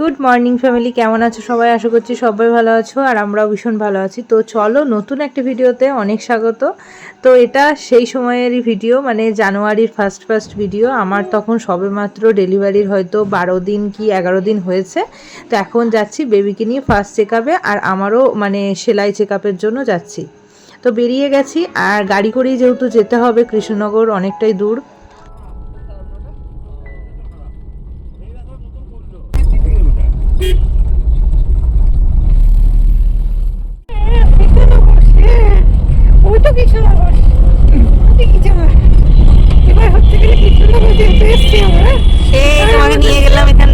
Good morning family কেমন আছো সবাই? আশা করছি সবাই ভালো আছো আর আমরাও ভীষণ ভালো আছি। তো চলো, নতুন একটা ভিডিওতে অনেক স্বাগত। তো এটা সেই সময়েরই ভিডিও মানে জানুয়ারির ফার্স্ট ফার্স্ট ভিডিও আমার তখন সবেমাত্র ডেলিভারির হয়তো বারো দিন কি এগারো দিন হয়েছে। তো এখন যাচ্ছি বেবিকে নিয়ে ফার্স্ট চেক আর আমারও মানে সেলাই চেক জন্য যাচ্ছি। তো বেরিয়ে গেছি আর গাড়ি করেই যেহেতু যেতে হবে, কৃষ্ণনগর অনেকটাই দূর। তোমাকে নিয়ে গেলাম এখান।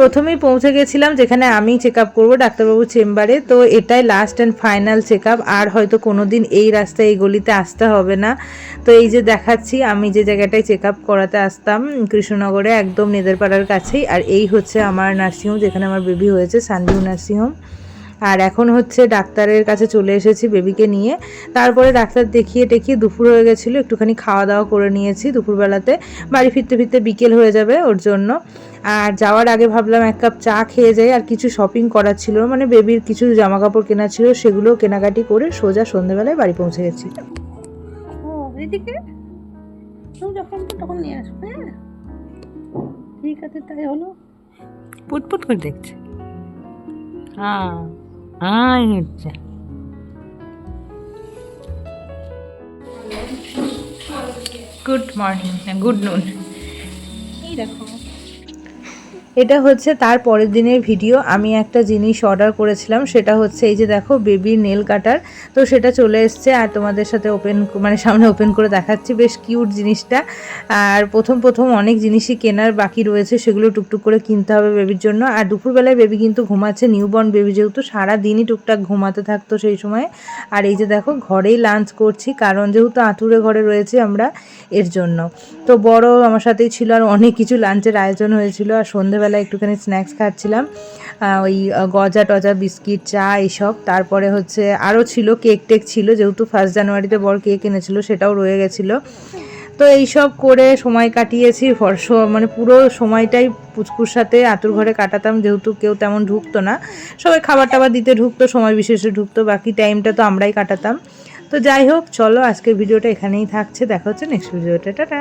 প্রথমেই পৌঁছে গেছিলাম যেখানে আমি চেক আপ করব ডাক্তারবাবুর চেম্বারে। তো এটাই last and final check up আর হয়তো কোনো দিন এই রাস্তায় এই গলিতে আসতে হবে না। তো এই যে দেখাচ্ছি, আমি যে জায়গাটায় চেক আপ করাতে আসতাম কৃষ্ণনগরে একদম নেদারপাড়ার কাছেই। আর এই হচ্ছে আমার নার্সিংহোম যেখানে আমার বেবি হয়েছে সানভিউ নার্সিংহোম আর এখন হচ্ছে ডাক্তারের কাছে চলে এসেছি বেবিকে নিয়ে। তারপরে ডাক্তার দেখিয়ে টেখিয়ে দুপুর হয়ে গেছিল একটুখানি খাওয়া দাওয়া করে নিয়েছি দুপুরবেলাতে। বাড়ি ফিরতে ফিরতে বিকেল হয়ে যাবে ওর জন্য। আর যাওয়ার আগে ভাবলাম এক কাপ চা খেয়ে যাই আর কিছু শপিং করার ছিল। মানে বেবির কিছু জামা কাপড় কেনা ছিল সেগুলো কেনাকাটি করে সোজা সন্ধেবেলায় বাড়ি পৌঁছে গেছি। ও এদিকে? যখন তখন নিয়ে আসবে হ্যাঁ? ঠিক আছে তাই হলো। পুটপুট করে দেখছে। হ্যাঁ। হচ্ছে। গুড মর্নিং গুড নুন এই দেখো। এটা হচ্ছে তার পরের দিনের ভিডিও। আমি একটা জিনিস অর্ডার করেছিলাম, সেটা হচ্ছে এই যে দেখো বেবির নেল কাটার তো সেটা চলে এসছে আর তোমাদের সাথে ওপেন মানে সামনে ওপেন করে দেখাচ্ছি। বেশ কিউট জিনিসটা। আর প্রথম প্রথম অনেক জিনিসই কেনার বাকি রয়েছে, সেগুলো টুকটুক করে কিনতে হবে বেবির জন্য। আর দুপুরবেলায় বেবি কিন্তু ঘুমাচ্ছে নিউবর্ন বেবি যেহেতু সারা দিনই টুকটাক ঘুমাতে থাকতো সেই সময়। আর এই যে দেখো ঘরেই লাঞ্চ করছি, কারণ যেহেতু আঁতুড়ে ঘরে রয়েছে আমরা এর জন্য। তো বড় আমার সাথেই ছিল আর অনেক কিছু লাঞ্চের আয়োজন হয়েছিল। আর সন্ধেবেলা একটুখানি স্ন্যাক্স খাচ্ছিলাম ওই গজা টজা, বিস্কিট, চা এইসব তারপরে হচ্ছে আরও ছিল কেক টেক ছিল, যেহেতু ফার্স্ট জানুয়ারিতে বড় কেক এনেছিল, সেটাও রয়ে গেছিল। তো এইসব করে সময় কাটিয়েছি ফর্স মানে পুরো সময়টাই পুচকুর সাথে আতুর ঘরে কাটাতাম, যেহেতু কেউ তেমন ঢুকতো না। সবাই খাবার টাবার দিতে ঢুকতো, সময় বিশেষে ঢুকতো, বাকি টাইমটা তো আমরাই কাটাতাম। তো যাই হোক, চলো আজকের ভিডিওটা এখানেই থাকছে, দেখা হচ্ছে নেক্সট ভিডিওটা টাটা।